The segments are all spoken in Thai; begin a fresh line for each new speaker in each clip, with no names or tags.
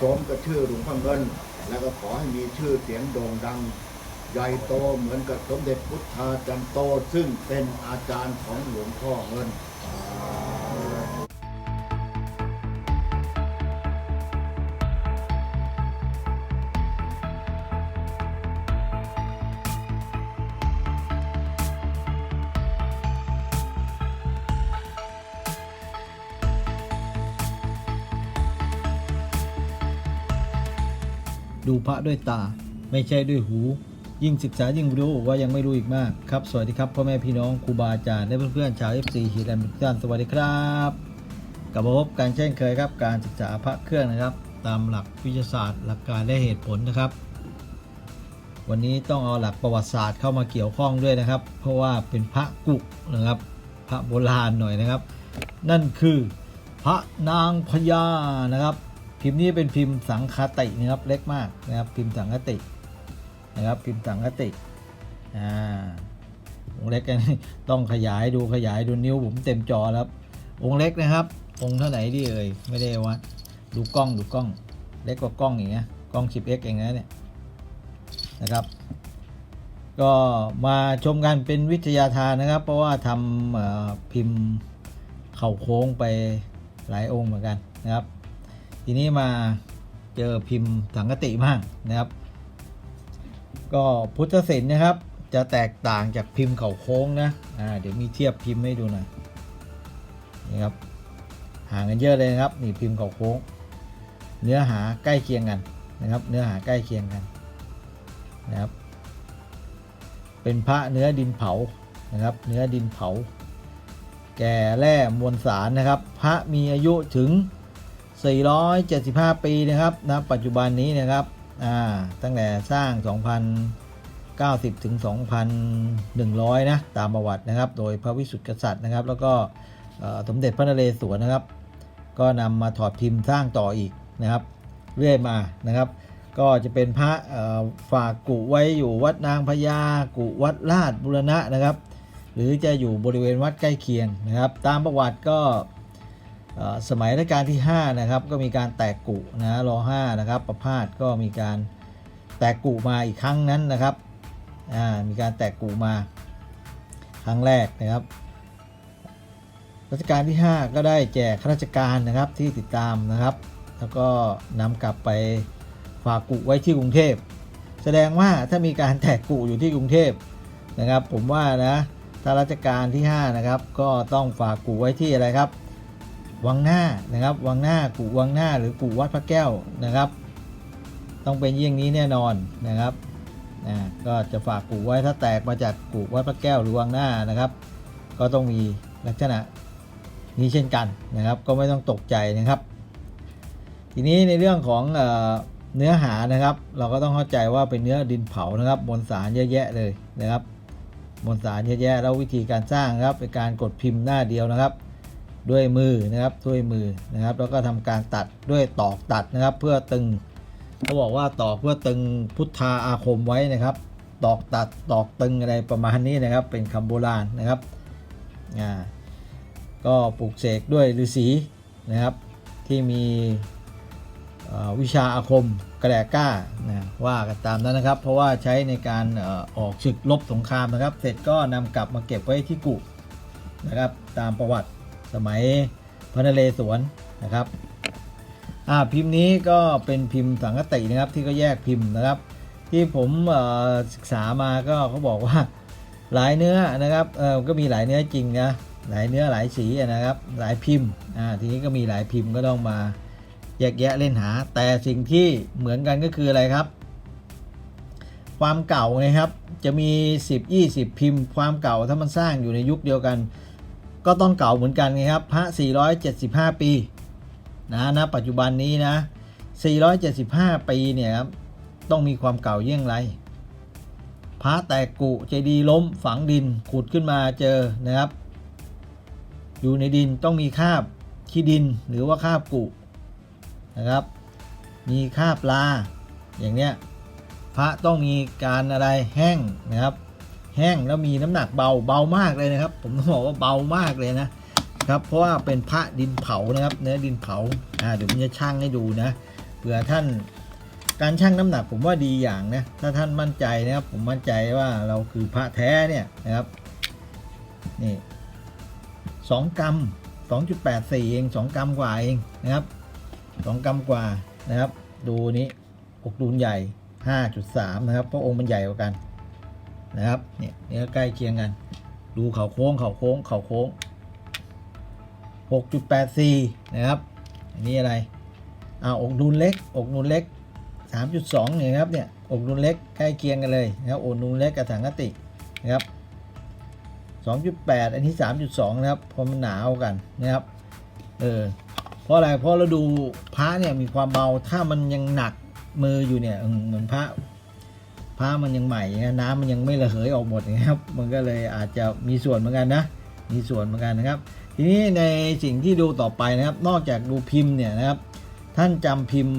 สมกับชื่อหลวงพ่อเงิน แล้วก็ขอให้มีชื่อเสียงโด่งดัง ใหญ่โตเหมือนกับสมเด็จพุทธาจันโต ซึ่งเป็นอาจารย์ของหลวงพ่อเงิน
พระด้วยตา ไม่ใช่ด้วยหู ยิ่งศึกษายิ่งรู้ว่ายังไม่รู้อีกมากครับ สวัสดีครับพ่อแม่พี่น้องครูบาอาจารย์และเพื่อนๆชาว FC ฮีแลนด์ทุกท่านสวัสดีครับกลับมาพบกันเช่นเคยครับ การศึกษาพระเครื่องนะครับ ตามหลักวิทยาศาสตร์ หลักการและเหตุผลนะครับ วันนี้ต้องเอาหลักประวัติศาสตร์เข้ามาเกี่ยวข้องด้วยนะครับ เพราะว่าเป็นพระกุกนะครับ พระโบราณหน่อยนะครับ นั่นคือพระนางพญานะครับ พิมพ์นี้เป็นพิมพ์สังคตินะครับเล็กมากนะครับพิมพ์สังคตินะครับพิมพ์สังคติอ่าองเล็กกันต้องขยายดูขยายดูนิ้วผมเต็มจอแล้วครับองเล็กนะครับ องเท่าไหร่ดีเอ่ยไม่ได้วัดดูกล้องดูกล้อง เล็กกว่ากล้องอย่างเงี้ยกล้อง 10x เองนะเนี่ยนะครับ ก็มาชมกันเป็นวิทยาทานนะครับ เพราะว่าทำพิมพ์เข่าโค้งไปหลายองค์เหมือนกันนะครับ ทีนี้มาเจอพิมพ์สังกติบ้างนะครับ ก็พุทธศิลป์นะครับ จะแตกต่างจากพิมพ์เขาโค้งนะอ่าเดี๋ยวมีเทียบพิมพ์ให้ดูหน่อยนี่ครับห่างกันเยอะเลยนะครับนี่พิมพ์เขาโค้ง เนื้อหาใกล้เคียงกันนะครับ เนื้อหาใกล้เคียงกันนะครับ เป็นพระเนื้อดินเผานะครับ เนื้อดินเผา แก่แร่มวลสารนะครับ พระมีอายุถึง 475 ปีนะครับณปัจจุบันนี้นะครับอ่าตั้งแต่สร้าง 2,090 ถึง 2,100 นะตามประวัตินะครับ โดยพระวิสุทธิกษัตริย์นะครับ แล้วก็สมเด็จพระนเรศวรนะครับ ก็นำมาถอดพิมพ์สร้างต่ออีกนะครับ เรื่อยมานะครับ ก็จะเป็นพระฝากกุไว้อยู่วัดนางพญากุวัดลาดบุรณะนะครับ หรือจะอยู่บริเวณวัดใกล้เคียงนะครับ ตามประวัติก็ สมัยรัชกาลที่ 5 นะครับ ก็มีการแตกกุนะรอ5นะครับ ประพาสก็มีการแตกกุมาอีกครั้งนั้นนะครับมีการแตกกุมาครั้งแรกนะครับรัชกาลที่ 5 ก็ได้แจกข้าราชการนะครับที่ติดตามนะครับ แล้วก็นำกลับไปฝากกุไว้ที่กรุงเทพ แสดงว่าถ้ามีการแตกกุอยู่ที่กรุงเทพนะครับ ผมว่านะถ้ารัชกาลที่ 5 นะครับ ก็ต้องฝากกุไว้ที่อะไรครับ วังหน้านะครับ วังหน้ากู่วังหน้าหรือกู่วัดพระแก้วนะครับ ต้องเป็นเยี่ยงนี้แน่นอนนะครับก็จะฝากกู่ไว้ถ้าแตกมาจากกู่วัดพระแก้วหรือวังหน้านะครับ ก็ต้องมีลักษณะนี้เช่นกันนะครับ ก็ไม่ต้องตกใจนะครับ ทีนี้ในเรื่องของเอเนื้อหานะครับ เราก็ต้องเข้าใจว่าเป็นเนื้อดินเผานะครับมวลสารเยอะแยะเลยนะครับมวลสารเยอะแยะแล้ววิธีการสร้างครับเป็นการกดพิมพ์หน้าเดียวนะครับ ด้วยมือนะครับด้วยมือนะครับ แล้วก็ทำการตัดด้วยตอกตัดนะครับ เพื่อตึงเขาบอกว่าตอกเพื่อตึงพุทธาอาคมไว้นะครับ ตอกตัดตอกตึงอะไรประมาณนี้นะครับ เป็นคำโบราณนะครับอ่าก็ปลูกเสกด้วยฤาษีนะครับ ที่มีวิชาอาคมกระแดก้านะว่ากันตามนั้นนะครับ เพราะว่าใช้ในการออกศึกลบสงครามนะครับ เสร็จก็นำกลับมาเก็บไว้ที่กุนะครับตามประวัติ สมัยพระนเรศวรนะครับอ่าพิมพ์นี้ก็เป็นพิมพ์สังกตินะครับที่ก็แยกพิมพ์นะครับ ที่ผมศึกษามาก็เขาบอกว่าหลายเนื้อนะครับเออก็มีหลายเนื้อจริงนะหลายเนื้อหลายสีนะครับ หลายพิมพ์อ่าทีนี้ก็มีหลายพิมพ์ก็ต้องมาแยกแยะเล่นหา แต่สิ่งที่เหมือนกันก็คืออะไรครับ ความเก่านะครับจะมี 10 20 พิมพ์ ความเก่าถ้ามันสร้างอยู่ในยุคเดียวกัน ก็ต้องเก่าเหมือนกันไงครับพระ 475 ปีนะนะปัจจุบันนี้นะ 475 ปีเนี่ยครับต้องมีความเก่าเยี่ยงไรพระแตกกุเจดีล้มฝังดินขุดขึ้นมาเจอนะครับ อยู่ในดินต้องมีคาบขี้ดินหรือว่าคาบกุนะครับ มีคาบลาอย่างเนี้ยพระต้องมีการอะไรแห้งนะครับ แห้งแล้วมีน้ำหนักเบาเบามากเลยนะครับ ผมต้องบอกว่าเบามากเลยนะครับ เพราะว่าเป็นพระดินเผานะครับ เนื้อดินเผาอ่าเดี๋ยวผมจะชั่งให้ดูนะเผื่อท่านการชั่งน้ำหนักผมว่าดีอย่างนะถ้าท่านมั่นใจนะครับ ผมมั่นใจว่าเราคือพระแท้เนี่ยนะครับนี่สองกรัมสองจุดแปดสี่เองสองกรัมกว่าเองนะครับสองกรัมกว่านะครับ ดูนี้อกดูนใหญ่ห้าจุดสามนะครับเพราะองค์มันใหญ่กว่ากัน นะครับเนี่ยเนี่ยใกล้เคียงกันดูเข่าโค้งเข่าโค้งเข่าโค้งหกจุดแปดสี่นะครับอันนี้อะไรอ่าอกดูนเล็กอกดูนเล็กสามจุดสองเนี่ยครับเนี่ยอกดูนเล็กใกล้เคียงกันเลยนะครับอกดูนเล็กกับถังกตินะครับ 2.8 อันนี้ 3.2 นะครับเพราะมันหนาวกันนะครับเออเพราะอะไรเพราะเราดูพระเนี่ยมีความเบาถ้ามันยังหนักมืออยู่เนี่ยเหมือนพระ พระมันยังใหม่อย่างน้ำมันยังไม่ระเหยออกหมดนะครับ มันก็เลยอาจจะมีส่วนเหมือนกันนะ มีส่วนเหมือนกันนะครับ ทีนี้ในสิ่งที่ดูต่อไปนะครับ นอกจากดูพิมพ์เนี่ยนะครับ ท่านจำพิมพ์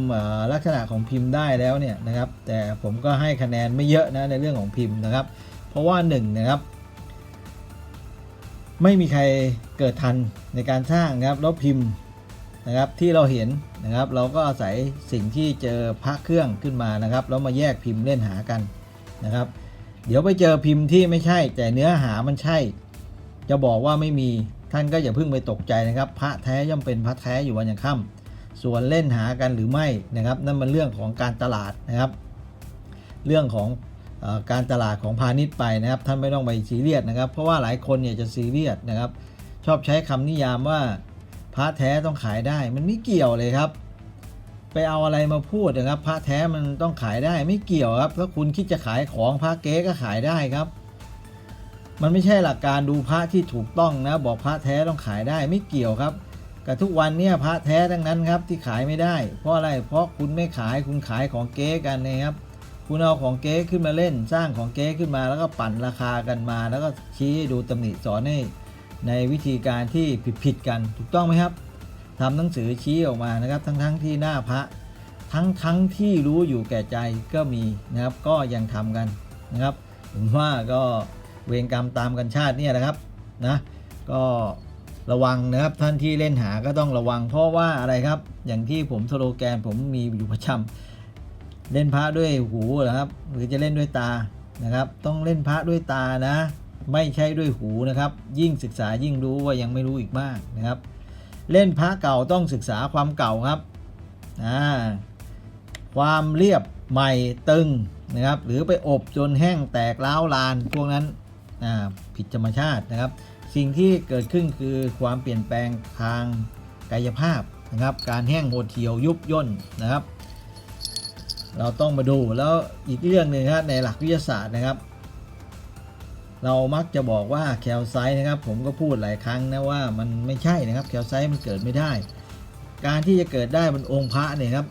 ลักษณะของพิมพ์ได้แล้วเนี่ยนะครับ แต่ผมก็ให้คะแนนไม่เยอะนะในเรื่องของพิมพ์นะครับ เพราะว่าหนึ่งนะครับไม่มีใครเกิดทันในการสร้างนะครับแล้วพิมพ์นะครับที่เราเห็น นะครับ เราก็อาศัยสิ่งที่เจอพระเครื่องขึ้นมานะครับแล้วมาแยกพิมพ์เล่นหากันนะครับ เดี๋ยวไปเจอพิมพ์ที่ไม่ใช่ แต่เนื้อหามันใช่ จะบอกว่าไม่มีท่านก็อย่าเพิ่งไปตกใจนะครับ พระแท้ย่อมเป็นพระแท้อยู่วันยังค่ำส่วนเล่นหากันหรือไม่นะครับ นั่นมันเรื่องของการตลาดนะครับ เรื่องของอการตลาดของพาณิชย์ไปนะครับ ท่านไม่ต้องไปซีเรียสนะครับ เพราะว่าหลายคนเนี่ยจะซีเรียสนะครับ ชอบใช้คำนิยามว่า พระแท้ต้องขายได้ มันไม่เกี่ยวเลยครับ ไปเอาอะไรมาพูดนะครับ พระแท้มันต้องขายได้ไม่เกี่ยวครับ ถ้าคุณคิดจะขายของพระเก๊ก็ขายได้ครับ มันไม่ใช่หลักการดูพระที่ถูกต้องนะ บอกพระแท้ต้องขายได้ไม่เกี่ยวครับกับทุกวันเนี่ยพระแท้ทั้งนั้นครับที่ขายไม่ได้ เพราะอะไรเพราะคุณไม่ขายคุณขายของเก๊กันนะครับคุณเอาของเก๊ขึ้นมาเล่น สร้างของเก๊ขึ้นมาแล้วก็ปั่นราคากันมา แล้วก็ชี้ดูตำหนิสอนให้ ในวิธีการที่ผิดๆกันถูกต้องไหมครับทำหนังสือชี้ออกมานะครับ ทั้งๆที่หน้าพระ ทั้งๆที่รู้อยู่แก่ใจก็มีนะครับ ก็ยังทำกันนะครับ ผมว่าก็เวรกรรมตามกันชาติเนี่ยแหละครับนะก็ระวังนะครับท่านที่เล่นหาก็ต้องระวังเพราะว่าอะไรครับ อย่างที่ผมสโลแกนผมมีอยู่ประจำเล่นพระด้วยหูเหรอครับ หรือจะเล่นด้วยตานะครับ ต้องเล่นพระด้วยตานะ ไม่ใช่ด้วยหูนะครับ ยิ่งศึกษายิ่งรู้ว่ายังไม่รู้อีกมากนะครับ เล่นพระเก่าต้องศึกษาความเก่าครับอ่าความเรียบใหม่ตึงนะครับ หรือไปอบจนแห้งแตกร้าวลานพวกนั้นอ่าผิดธรรมชาตินะครับ สิ่งที่เกิดขึ้นคือความเปลี่ยนแปลงทางกายภาพนะครับ การแห้งโหดเหี่ยวยุบย่นนะครับ เราต้องมาดูแล้วอีกเรื่องหนึ่งครับในหลักวิทยาศาสตร์นะครับ เรามักจะบอกว่าแคลไซต์นะครับ ผมก็พูดหลายครั้งนะว่ามันไม่ใช่นะครับแคลไซต์มันเกิดไม่ได้ การที่จะเกิดได้บนองค์พระเนี่ยครับ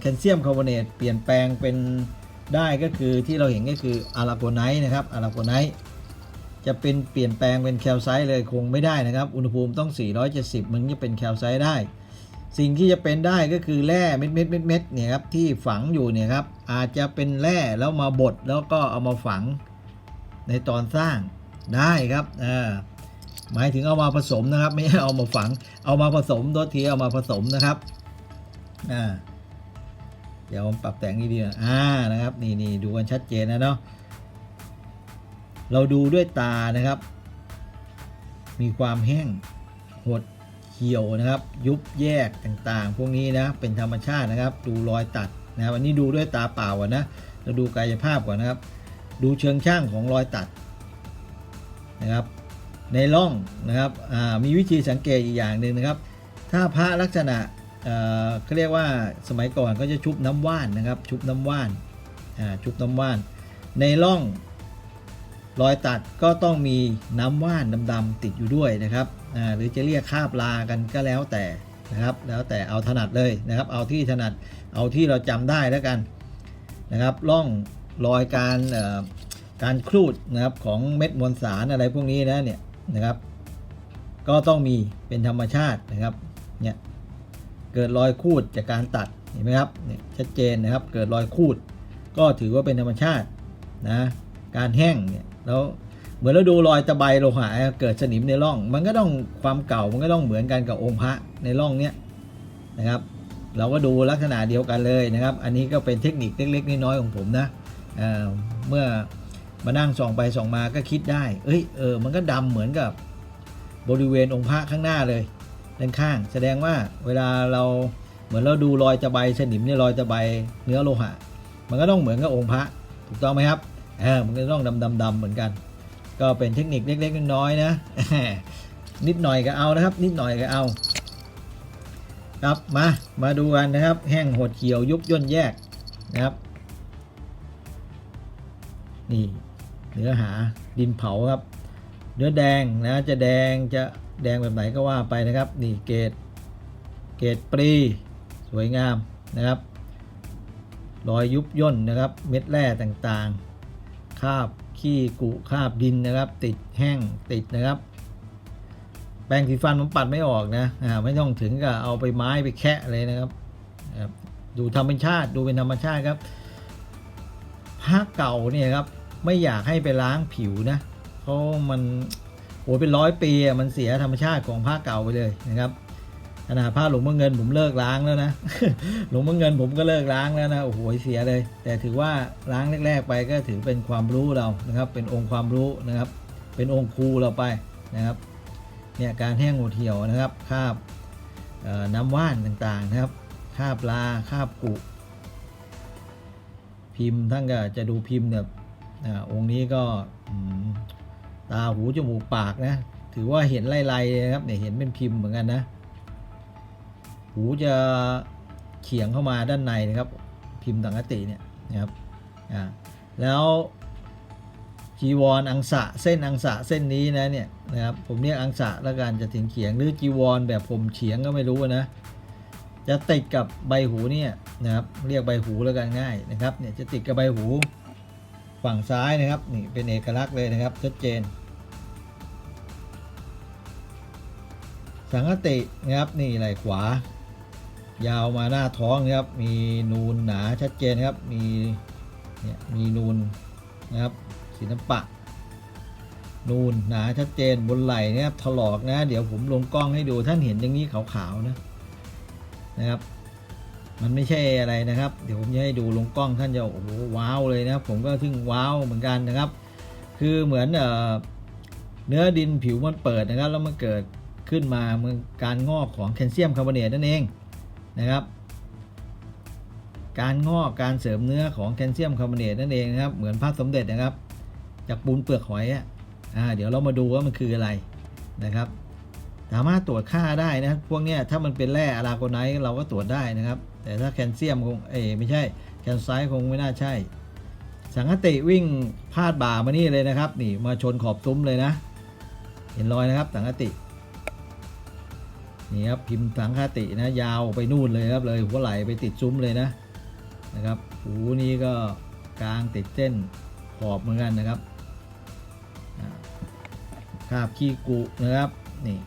แคลเซียมคาร์บอเนตเปลี่ยนแปลงเป็นได้ก็คือที่เราเห็นก็คืออาราโกไนท์นะครับอาราโกไนท์จะเป็นเปลี่ยนแปลงเป็นแคลไซต์เลยคงไม่ได้นะครับ อุณหภูมิต้อง 470 มันจะเป็นแคลไซต์ได้ สิ่งที่จะเป็นได้ก็คือแร่เม็ดเม็ดเม็ดเม็ดเนี่ยครับที่ฝังอยู่เนี่ยครับอาจจะเป็นแร่แล้วมาบดแล้วก็เอามาฝัง ในตอนสร้างได้ครับอ่าหมายถึงเอามาผสมนะครับ ไม่ใช่เอามาฝัง เอามาผสมโดยทีเอามาผสมนะครับอ่าเดี๋ยวผมปรับแต่งนี่ดีนะอ่านะครับนี่นี่ดูกันชัดเจนนะเนาะเราดูด้วยตานะครับ มีความแห้งหดเขียวนะครับ ยุบแยกต่างๆ พวกนี้นะเป็นธรรมชาตินะครับ ดูรอยตัดนะครับอันนี้ดูด้วยตาเปล่าก่อนนะเราดูกายภาพก่อนนะครับ ดูเชิงช่างของรอยตัดนะครับ ในร่องนะครับมีวิธีสังเกตอีกอย่างหนึ่งนะครับ ถ้าพระลักษณะเเขาเรียกว่าสมัยก่อนก็จะชุบน้ำว่านนะครับ ชุบน้ำว่านชุบน้ำว่าน ในร่องรอยตัดก็ต้องมีน้ำว่านดำๆติดอยู่ด้วยนะครับหรือจะเรียกคาบลากันก็แล้วแต่นะครับ แล้วแต่เอาถนัดเลยนะครับ เอาที่ถนัดเอาที่เราจำได้แล้วกันนะครับร่อง รอยการเอ่อการครูดนะครับของเม็ดมวลสารอะไรพวกนี้นะเนี่ยนะครับ ก็ต้องมีเป็นธรรมชาตินะครับเนี่ยเกิดรอยคูดจากการตัดเห็นไหมครับเนี่ยชัดเจนนะครับเกิดรอยคูด ก็ถือว่าเป็นธรรมชาตินะการแห้งเนี่ยแล้วเหมือนเราดูรอยตะไบโลหะเกิดสนิมในร่อง มันก็ต้องความเก่ามันก็ต้องเหมือนกันกับองค์พระในร่องเนี้ยนะครับ เราก็ดูลักษณะเดียวกันเลยนะครับ อันนี้ก็เป็นเทคนิคเล็กๆน้อยๆของผมนะ เเมื่อมานั่งส่องไปส่องมาก็คิดได้ เอ้ยเออมันก็ดำเหมือนกับบริเวณองค์พระข้างหน้าเลยด้านข้าง แสดงว่าเวลาเราเหมือนเราดูรอยตะไบสนิมเนี่ยรอยตะไบเนื้อโลหะ มันก็ต้องเหมือนกับองค์พระถูกต้องไหมครับเออมันก็ต้องดำดำดำเหมือนกัน ก็เป็นเทคนิคเล็กๆน้อยๆนะ นิดหน่อยก็เอานะครับ นิดหน่อยก็เอา ครับมามาดูกันนะครับ แห้งหดเขียวยุบย่นแยกนะครับ นี่เนื้อหาดินเผาครับ เนื้อแดงนะจะแดงจะแดงแบบไหนก็ว่าไปนะครับ นี่เกรดเกรดปรีสวยงามนะครับ รอยยุบย่นนะครับ เม็ดแร่ต่างๆ คาบขี้กุคาบดินนะครับ ติดแห้งติดนะครับ แปรงสีฟันผมปัดไม่ออกนะอ่าไม่ต้องถึงกับเอาไปไม้ไปแคะเลยนะครับนะครับดูธรรมชาติดูเป็นธรรมชาติครับ ผ้าเก่าเนี่ยครับไม่อยากให้ไปล้างผิวนะเพราะมันโอ้เป็นร้อยปีอะมันเสียธรรมชาติของผ้าเก่าไปเลยนะครับขนาดผ้าหลวงพ่อเงินผมเลิกล้างแล้วนะหลวงพ่อเงินผมก็เลิกล้างแล้วนะโอ้โหเสียเลย แต่ถือว่าล้างแรก ๆ ไปก็ถือเป็นความรู้เรานะครับ เป็นองค์ความรู้นะครับ เป็นองค์ครูเราไปนะครับเนี่ยการแห้งหัวเหี่ยวนะครับคาบน้ำว่านต่างๆนะครับคาบลาคาบกุ พิมพ์ท่านก็จะดูพิมพ์เนี่ยอ่าองค์นี้ก็ตาหูจมูกปากนะถือว่าเห็นไล่ๆนะครับเนี่ยเห็นเป็นพิมพ์เหมือนกันนะ หูจะเฉียงเข้ามาด้านในนะครับ พิมพ์ต่างกติเนี่ยนะครับอ่าแล้วจีวรอังสะเส้นอังสะเส้นนี้นะเนี่ยนะครับผมเรียกอังสะแล้วกันจะถึงเขียงหรือจีวรแบบผมเฉียงก็ไม่รู้นะ จะติดกับใบหูเนี่ยนะครับเรียกใบหูแล้วกันง่ายนะครับเนี่ยจะติดกับใบหูฝั่งซ้ายนะครับนี่เป็นเอกลักษณ์เลยนะครับชัดเจน สังกตินะครับนี่ไหล่ขวา ยาวมาหน้าท้องนะครับมีนูนหนาชัดเจนครับมีเนี่ยมีนูนนะครับสีน้ำปะ นูนหนาชัดเจนบนไหล่เนี่ยถลอกนะ เดี๋ยวผมลงกล้องให้ดูท่านเห็นอย่างนี้ขาวๆนะ นะครับ มันไม่ใช่อะไรนะครับ เดี๋ยวผมจะให้ดูลงกล้องท่านจะโอ้โหว้าวเลยนะผมก็ทึ่งว้าวเหมือนกันนะครับ คือเหมือนเนื้อดินผิวมันเปิดนะครับ แล้วมันเกิดขึ้นมาเมื่อการงอกของแคลเซียมคาร์บอเนตนั่นเองนะครับ การงอกการเสริมเนื้อของแคลเซียมคาร์บอเนตนั่นเองนะครับ เหมือนพระสมเด็จนะครับ จากปูนเปลือกหอยอะเดี๋ยวเรามาดูว่ามันคืออะไรนะครับ สามารถตรวจค่าได้นะพวกเนี้ยถ้ามันเป็นแร่อะลาโกไนท์เราก็ตรวจได้นะครับ แต่ถ้าแคลเซียมคงเอไม่ใช่แคลไซต์คงไม่น่าใช่ สังกติวิ่งพาดบ่ามานี่เลยนะครับ นี่มาชนขอบซุ้มเลยนะ เห็นรอยนะครับสังกตินี่ครับพิมพ์สังคตินะ ยาวไปนู่นเลยครับเลยหัวไหลไปติดซุ้มเลยนะนะครับหูนี้ก็กลางติดเส้นขอบเหมือนกันนะครับอ่าคาบขี้กุนะครับนี่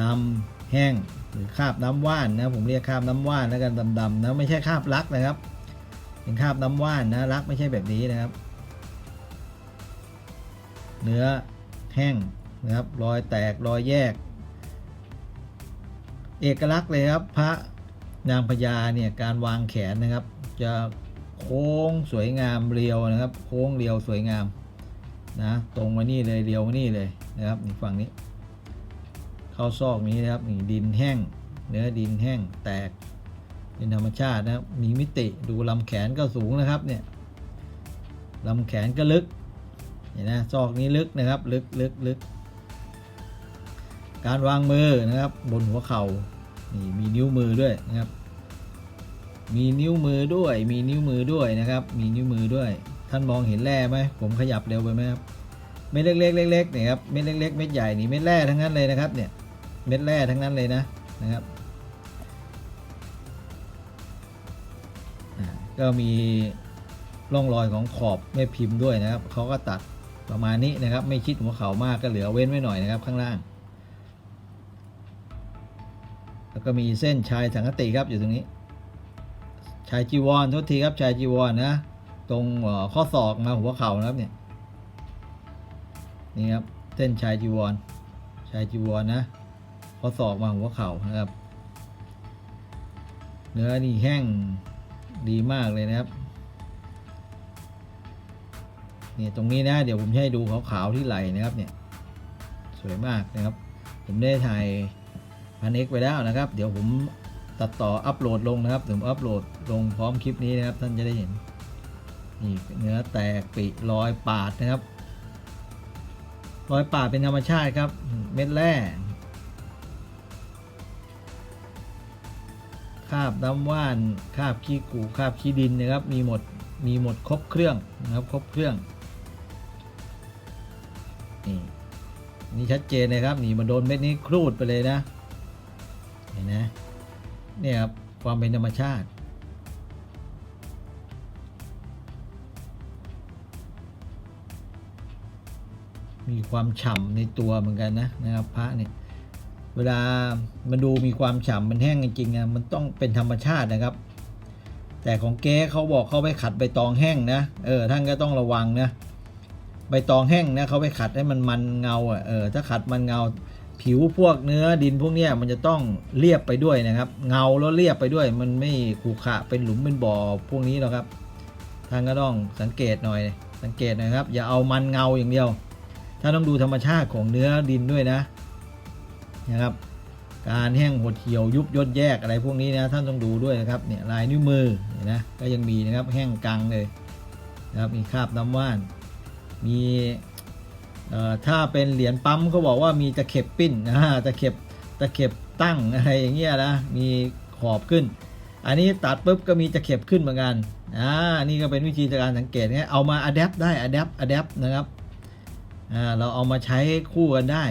ดำแห้งหรือคราบน้ำว่านนะผมเรียกคราบน้ำว่านแล้วกันดำๆนะไม่ใช่คราบลักนะครับ เป็นคราบน้ำว่านนะลักไม่ใช่แบบนี้นะครับ เนื้อแห้งนะครับรอยแตกรอยแยก เอกลักษณ์เลยครับ พระนางพญาเนี่ยการวางแขนนะครับ จะโค้งสวยงามเรียวนะครับ โค้งเรียวสวยงามนะตรงมานี่เลยเรียวมานี่เลยนะครับนี่ฝั่งนี้ เข้าซอกนี้นะครับนี่ดินแห้ง เนื้อดินแห้งแตกเป็นธรรมชาตินะครับมีมิติดูลำแขนก็สูงนะครับเนี่ยลำแขนก็ลึกเห็นนะซอกนี้ลึกนะครับลึกลึกลึกการวางมือนะครับบนหัวเข่านี่มีนิ้วมือด้วยนะครับ มีนิ้วมือด้วย มีนิ้วมือด้วยนะครับ มีนิ้วมือด้วย ท่านมองเห็นแร่ไหมผมขยับเร็วไปไหมครับเม็ดเล็กๆเล็กๆเนี่ยครับเม็ดเล็กๆเม็ดใหญ่นี่เม็ดแร่ทั้งนั้นเลยนะครับเนี่ย เม็ดแร่ทั้งนั้นเลยนะนะครับก็มีร่องรอยของขอบแม่พิมพ์ด้วยนะครับเขาก็ตัดประมาณนี้นะครับ ไม่ชิดหัวเข่ามากก็เหลือเว้นไว้หน่อยนะครับข้างล่าง แล้วก็มีเส้นชายสังกติครับอยู่ตรงนี้ ชายจีวรโทษทีครับชายจีวรนะตรงข้อศอกมาหัวเข่านะครับเนี่ยนี่ครับเส้นชายจีวรชายจีวรนะ ข้อศอกมาหัวเข่านะครับ เนื้อนี่แห้งดีมากเลยนะครับเนี่ยตรงนี้นะเดี๋ยวผมให้ดูขาวๆที่ไหลนะครับเนี่ยสวยมากนะครับ ผมได้ถ่ายพันเอกไปแล้วนะครับ เดี๋ยวผมตัดต่ออัปโหลดลงนะครับเดี๋ยวผมอัปโหลดลงพร้อมคลิปนี้นะครับ ท่านจะได้เห็นนี่เนื้อแตกปีรอยปาดนะครับ รอยปาดเป็นธรรมชาติครับ เม็ดแร่ คาบน้ำว่านคาบขี้กูคาบขี้ดินนะครับ มีหมดมีหมดครบเครื่องนะครับครบเครื่องนี่นี่ชัดเจนเลยครับนี่มาโดนเม็ดนี้ครูดไปเลยนะเห็นนะเนี่ยครับความเป็นธรรมชาติมีความฉ่ำในตัวเหมือนกันนะนะครับพระเนี่ย เวลามันดูมีความฉ่ำมันแห้งจริงๆนะมันต้องเป็นธรรมชาตินะครับ แต่ของเก๊เขาบอกเขาไปขัดใบตองแห้งนะเออท่านก็ต้องระวังนะใบตองแห้งนะเขาไปขัดให้มันมันเงาอะเออถ้าขัดมันเงา ผิวพวกเนื้อดินพวกเนี้ยมันจะต้องเรียบไปด้วยนะครับ เงาแล้วเรียบไปด้วย มันไม่ขรุขระเป็นหลุมเป็นบ่อพวกนี้หรอกครับท่านก็ต้องสังเกตหน่อย สังเกตนะครับ อย่าเอามันเงาอย่างเดียว ถ้าต้องดูธรรมชาติของเนื้อดินด้วยนะ นะครับ การแห้งหดเหี่ยวยุบย่นแยกอะไรพวกนี้นะท่านต้องดูด้วยนะครับเนี่ยลายนิ้วมือนะก็ยังมีนะครับแห้งกังเลยนะครับมีคราบน้ำว่าน มีถ้าเป็นเหรียญปั๊มเขาบอกว่ามีตะเข็บปิ้นนะตะเข็บตะเข็บตั้งอะไรอย่างเงี้ยนะมีขอบขึ้น อันนี้ตัดปุ๊บก็มีตะเข็บขึ้นเหมือนกันอ่านี่ก็เป็นวิธีการสังเกตนะเอามาอัดแอปได้อัดแอปอัดแอปนะครับอ่าเราเอามาใช้คู่กันได้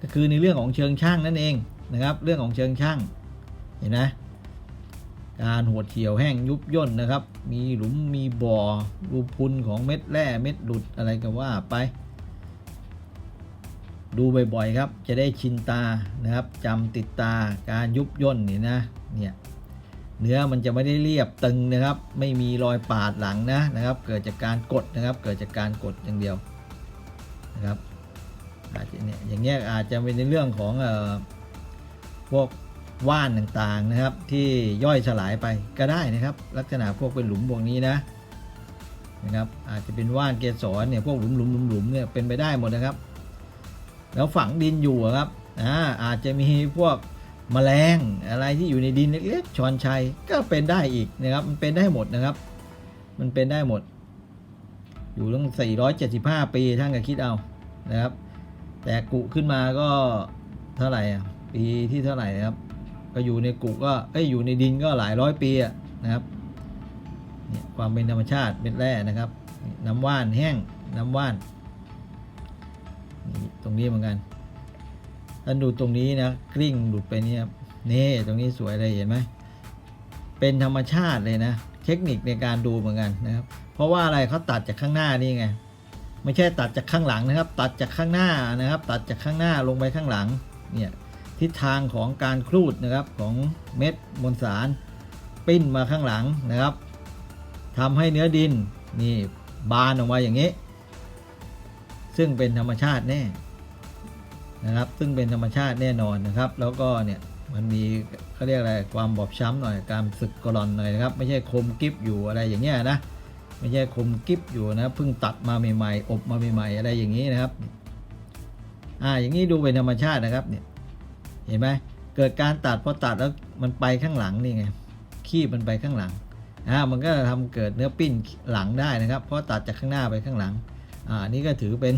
ก็คือในเรื่องของเชิงช่างนั่นเองนะครับ เรื่องของเชิงช่างเห็นไหมการหดเหี่ยวแห้งยุบย่นนะครับ มีหลุมมีบ่อรูพุนของเม็ดแร่เม็ดหลุดอะไรก็ว่าไป ดูบ่อยๆครับ จะได้ชินตานะครับจำติดตาการยุบย่นนี่นะเนี่ยเนื้อมันจะไม่ได้เรียบตึงนะครับ ไม่มีรอยปาดหลังนะนะครับ เกิดจากการกดนะครับ เกิดจากการกดอย่างเดียวนะครับ อาจจะเนี่ยอย่างเงี้ยอาจจะเป็นในเรื่องของเอ่อพวกว่านต่างๆนะครับ ที่ย่อยสลายไปก็ได้นะครับ ลักษณะพวกเป็นหลุมพวกนี้นะนะครับ อาจจะเป็นว่านเกสรเนี่ยพวกหลุมหลุมหลุมหลุมเนี่ยเป็นไปได้หมดนะครับ แล้วฝังดินอยู่ครับอ่าอาจจะมีพวกแมลงอะไรที่อยู่ในดินเล็กๆชอนชัยก็เป็นได้อีกนะครับ มันเป็นได้หมดนะครับ มันเป็นได้หมด อยู่ตั้ง475 ปีท่านก็คิดเอานะครับ แต่กุขึ้นมาก็เท่าไหร่อะปีที่เท่าไหร่นะครับ ก็อยู่ในกุก็เอ้ยอยู่ในดินก็หลายร้อยปีอะนะครับเนี่ยความเป็นธรรมชาติเป็นแร่นะครับ น้ำว่านแห้งน้ำว่านตรงนี้เหมือนกันท่านดูตรงนี้นะกลิ้งหลุดไปเนี่ยครับนี่ตรงนี้สวยเลยเห็นไหมเป็นธรรมชาติเลยนะ เทคนิคในการดูเหมือนกันนะครับ เพราะว่าอะไรเขาตัดจากข้างหน้านี่ไง ไม่ใช่ตัดจากข้างหลังนะครับ ตัดจากข้างหน้านะครับ ตัดจากข้างหน้าลงไปข้างหลังเนี่ยทิศทางของการครูดนะครับของเม็ดมวลสารปิ้นมาข้างหลังนะครับทำให้เนื้อดินนี่บานออกมาอย่างนี้ ซึ่งเป็นธรรมชาติแน่นะครับ ซึ่งเป็นธรรมชาติแน่นอนนะครับ แล้วก็เนี่ยมันมีเขาเรียกอะไรความบอบช้ำหน่อยการสึกกร่อนหน่อยนะครับ ไม่ใช่คมกริบอยู่อะไรอย่างเงี้ยนะ ไม่ใช่คมกริบอยู่นะเพิ่งตัดมาใหม่ๆอบมาใหม่ๆอะไรอย่างนี้นะครับ อ่าอย่างนี้ดูเป็นธรรมชาตินะครับเนี่ยเห็นไหมเกิดการตัดพอตัดแล้วมันไปข้างหลังนี่ไงขี้มันไปข้างหลังอ่ามันก็ทำเกิดเนื้อปิ้นหลังได้นะครับเพราะตัดจากข้างหน้าไปข้างหลังอ่านี่ก็ถือเป็น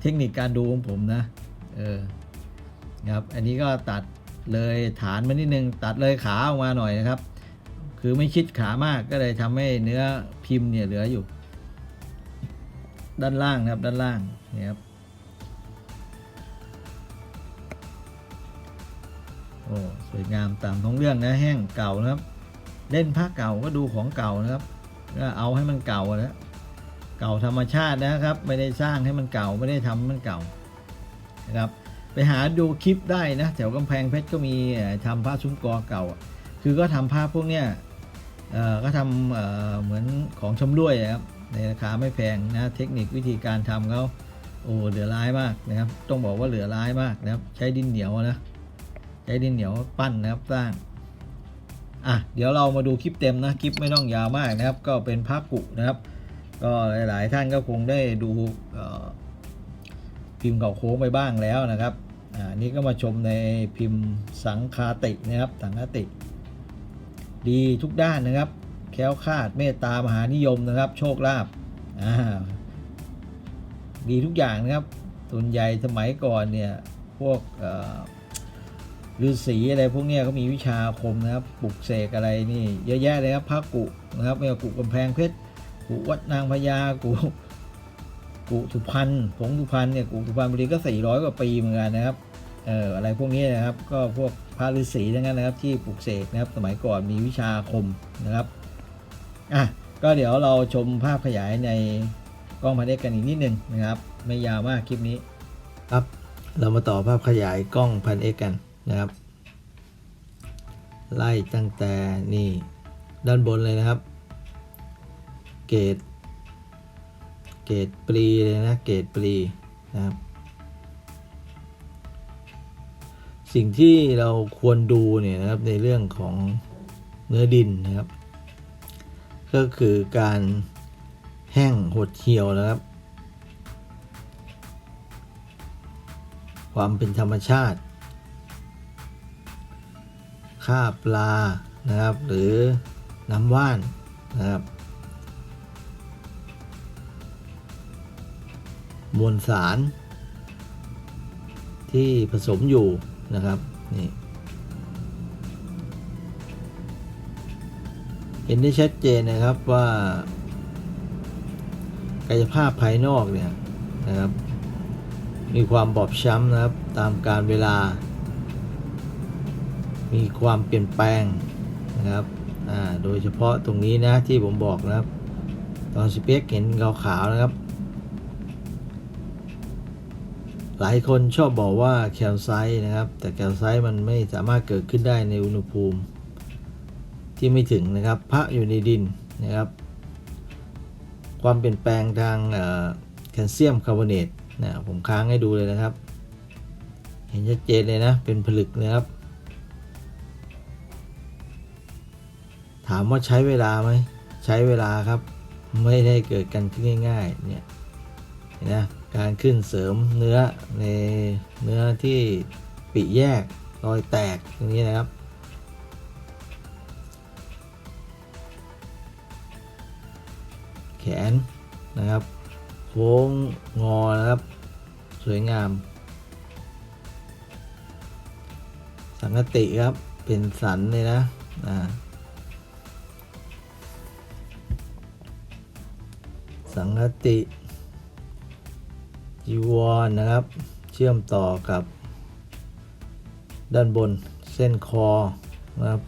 เทคนิคการดูของผมนะเออครับอันนี้ก็ตัดเลยฐานมานิดนึงตัดเลยขาออกมาหน่อยนะครับ คือไม่ชิดขามากก็เลยทำให้เนื้อพิมพ์เนี่ยเหลืออยู่ ด้านล่างนะครับด้านล่างนี่ครับโอ้สวยงามตามท้องเรื่องนะแห้งเก่านะครับ เล่นผ้าเก่าก็ดูของเก่านะครับก็เอาให้มันเก่าแล้วเก่าธรรมชาตินะครับ ไม่ได้สร้างให้มันเก่าไม่ได้ทำให้มันเก่านะครับไปหาดูคลิปได้นะแถวกำแพงเพชรก็มีเอ่อทำผ้าซุ้มกอเก่าอะคือก็ทำผ้าพวกเนี้ย ก็ทำเหมือนของชำร่วยอะครับในราคาไม่แพงนะเทคนิควิธีการทำเขาโอ้เหลือร้ายมากนะครับ ต้องบอกว่าเหลือร้ายมากนะครับ ใช้ดินเหนียวนะใช้ดินเหนียวปั้นนะครับสร้างอะเดี๋ยวเรามาดูคลิปเต็มนะคลิปไม่ต้องยาวมากนะครับ ก็เป็นพระกุนะครับ ก็หลาย ๆ ท่านก็คงได้ดูพิมพ์เก่าโค้งไปบ้างแล้วนะครับอ่านี่ก็มาชมในพิมพ์สังคาตินะครับสังคาติ ดีทุกด้านนะครับ แค้วคาดเมตตามหานิยมนะครับ โชคลาภอ่าดีทุกอย่างนะครับส่วนใหญ่สมัยก่อนเนี่ยพวกฤาษีอะไรพวกเนี้ยเขามีวิชาอาคมนะครับปลุกเสกอะไรนี่เยอะแยะเลยครับพระกุนะครับไม่ว่ากุกำแพงเพชรกุวัดนางพญากุกุสุพรรณผงสุพรรณเนี่ยกุสุพรรณบุรีก็400กว่าปีเหมือนกันนะครับ เอ่ออะไรพวกนี้นะครับ ก็พวกพระฤาษีทั้งนั้นนะครับ ที่ปลุกเสกนะครับ สมัยก่อนมีวิชาคมนะครับอะก็เดี๋ยวเราชมภาพขยายในกล้องพันเอกกันอีกนิดนึงนะครับ ไม่ยาวมากคลิปนี้ครับเรามาต่อภาพขยายกล้องพันเอกกันนะครับ ไล่ตั้งแต่นี่ด้านบนเลยนะครับ เกรดเกรดปรีเลยนะเกรดปรีนะครับ สิ่งที่เราควรดูเนี่ยนะครับในเรื่องของเนื้อดินนะครับ ก็คือการแห้งหดเหี่ยวนะครับ ความเป็นธรรมชาติค่าปลานะครับ หรือน้ำว่านนะครับ มวลสารที่ผสมอยู่ นะครับนี่เห็นได้ชัดเจนนะครับว่ากายภาพภายนอกเนี่ยนะครับ มีความบอบช้ำนะครับตามการเวลา มีความเปลี่ยนแปลงนะครับโดยเฉพาะตรงนี้นะที่ผมบอกนะครับ ตอนสเปกเห็นขาวๆนะครับ หลายคนชอบบอกว่าแคลไซต์นะครับ แต่แคลไซต์มันไม่สามารถเกิดขึ้นได้ในอุณหภูมิ ที่ไม่ถึงนะครับพระอยู่ในดินนะครับ ความเปลี่ยนแปลงทางแคลเซียมคาร์บอเนตนะผมค้างให้ดูเลยนะครับ เห็นชัดเจนเลยนะ เป็นผลึกนะครับ ถามว่าใช้เวลาไหมใช้เวลาครับ ไม่ได้เกิดกันขึ้นง่ายๆเนี่ยเห็นนะ การขึ้นเสริมเนื้อในเนื้อที่ปีแยกรอยแตกตรงนี้นะครับ แขนนะครับ โค้งงอนะครับ สวยงาม สังกติครับเป็นสันเลยนะอ่าสังกติ จีวรนนะครับ เชื่อมต่อกับ ด้านบนเส้นคอนะครับ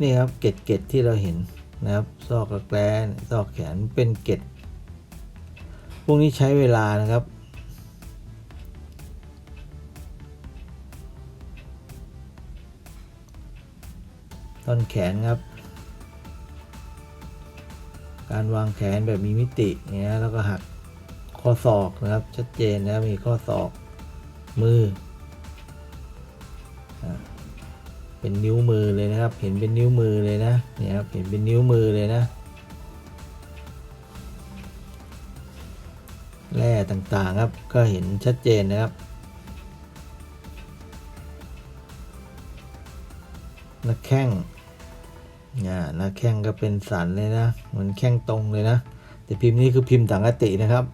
นี่ครับเกล็ดเกล็ดที่เราเห็นนะครับ ซอกกระแกลซอกแขนเป็นเกล็ดพวกนี้ใช้เวลานะครับต้นแขนครับ การวางแขนแบบมีมิติเงี้ยแล้วก็หักข้อศอกนะครับ ชัดเจนนะมีข้อศอกมืออเป็นนิ้วมือเลยนะครับ เห็นเป็นนิ้วมือเลยนะเนี่ยครับเห็นเป็นนิ้วมือเลยนะแร่ต่างๆครับก็เห็นชัดเจนนะครับน้าแข้ง อ่าหน้าแข้งก็เป็นสันเลยนะเหมือนแข้งตรงเลยนะ แต่พิมพ์นี้คือพิมพ์สังกตินะครับ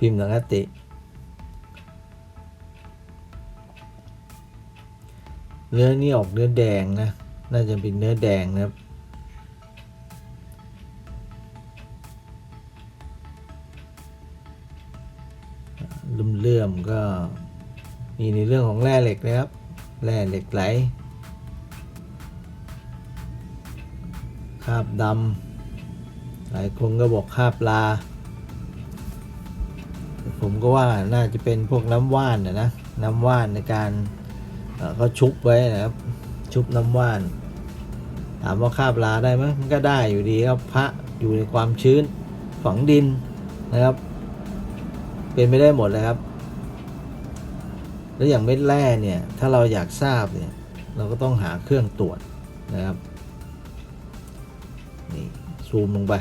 พิมพ์สังกติ เนื้อนี่ออกเนื้อแดงนะ น่าจะเป็นเนื้อแดงนะครับเลื่อมๆก็มีในเรื่องของแร่เหล็กนะครับ แร่เหล็กไหล คาบดำหลายคนก็บอกคาบลา ผมก็ว่าน่าจะเป็นพวกน้ำว่านนะนะน้ำว่านในการเขาชุบไว้นะครับ ชุบน้ำว่าน ถามว่าคาบลาได้ไหมมันก็ได้อยู่ดีครับพระอยู่ในความชื้นฝังดินนะครับ เป็นไปได้หมดเลยครับ แล้วอย่างเม็ดแร่เนี่ย ถ้าเราอยากทราบเนี่ย เราก็ต้องหาเครื่องตรวจนะครับ ซูมลงไป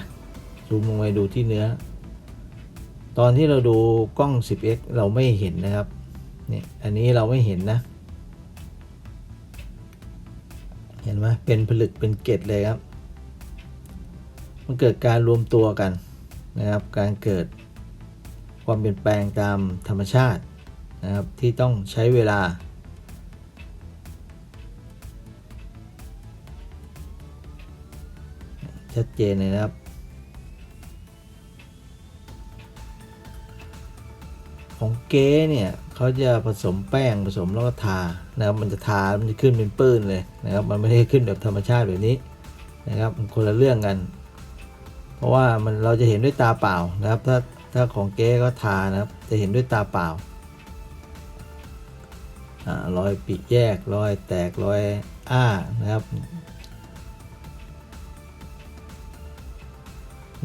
ซูมลงไปดูที่เนื้อ ตอนที่เราดูกล้อง 10x เราไม่เห็นนะครับนี่อันนี้เราไม่เห็นนะ เห็นไหมเป็นผลึกเป็นเกล็ดเลยครับ มันเกิดการรวมตัวกันนะครับ การเกิดความเปลี่ยนแปลงตามธรรมชาตินะครับที่ต้องใช้เวลา ชัดเจนเลยนะครับ ของเก๊เนี่ยเขาจะผสมแป้งผสมแล้วก็ทานะครับมันจะทา มันจะขึ้นเป็นปื้นเลยนะครับ มันไม่ได้ขึ้นแบบธรรมชาติแบบนี้นะครับมันคนละเรื่องกัน เพราะว่ามันเราจะเห็นด้วยตาเปล่านะครับ ถ้าถ้าของเก๊ก็ทานะครับ จะเห็นด้วยตาเปล่าอ่ารอยปีแยกรอยแตกรอยอ้านะครับ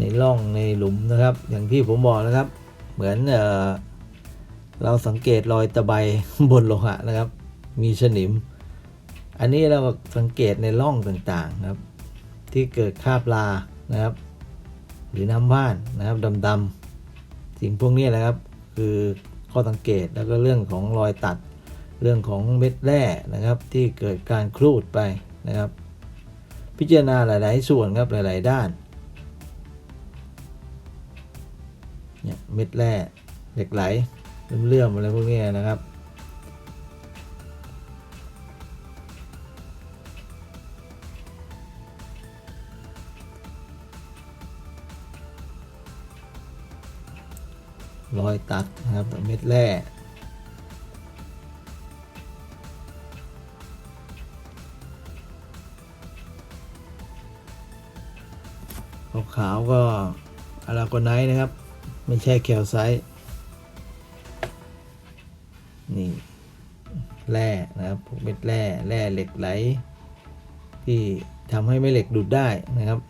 ในร่องในหลุมนะครับ อย่างที่ผมบอกนะครับ เหมือนเออเราสังเกตรอยตะไบบนโลหะนะครับ มีสนิม อันนี้เราสังเกตในร่องต่างๆนะครับ ที่เกิดคราบลานะครับ หรือน้ำว่านนะครับดำๆสิ่งพวกนี้แหละครับ คือข้อสังเกตแล้วก็เรื่องของรอยตัดเรื่องของเม็ดแร่นะครับ ที่เกิดการครูดไปนะครับ พิจารณาหลาย ๆ ส่วนครับหลาย ๆ ด้าน เนี่ยเม็ดแร่เหล็กไหลเลื่อมๆอะไรพวกนี้นะครับรอยตัดนะครับเม็ดแร่ขาวๆก็อาราโกไนท์นะครับ ไม่ใช่แคลไซต์นี่แร่นะครับพวกเม็ดแร่แร่เหล็กไหล ที่ทำให้แม่เหล็กดูดได้นะครับ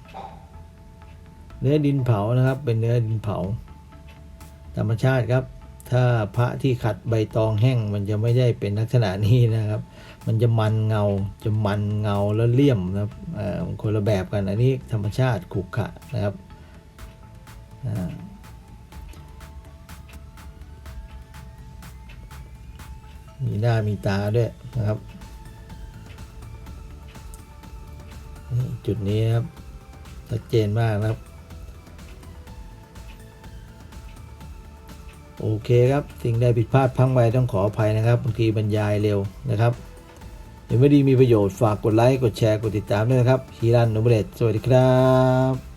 เนื้อดินเผานะครับ เป็นเนื้อดินเผา ธรรมชาติครับ ถ้าพระที่ขัดใบตองแห้งมันจะไม่ได้เป็นลักษณะนี้นะครับ มันจะมันเงาจะมันเงาแล้วเลี่ยมนะครับเอ่อคนละแบบกันอันนี้ธรรมชาติขรุขระนะครับอ่า มีหน้ามีตาด้วยนะครับ จุดนี้ครับชัดเจนมากนะครับ โอเคครับ สิ่งใดผิดพลาดพังไปต้องขออภัยนะครับบางทีบรรยายเร็วนะครับเห็นว่าดีมีประโยชน์ฝากกดไลค์ กดแชร์ กดติดตามด้วยนะครับฮีรันนุเบเลตสวัสดีครับ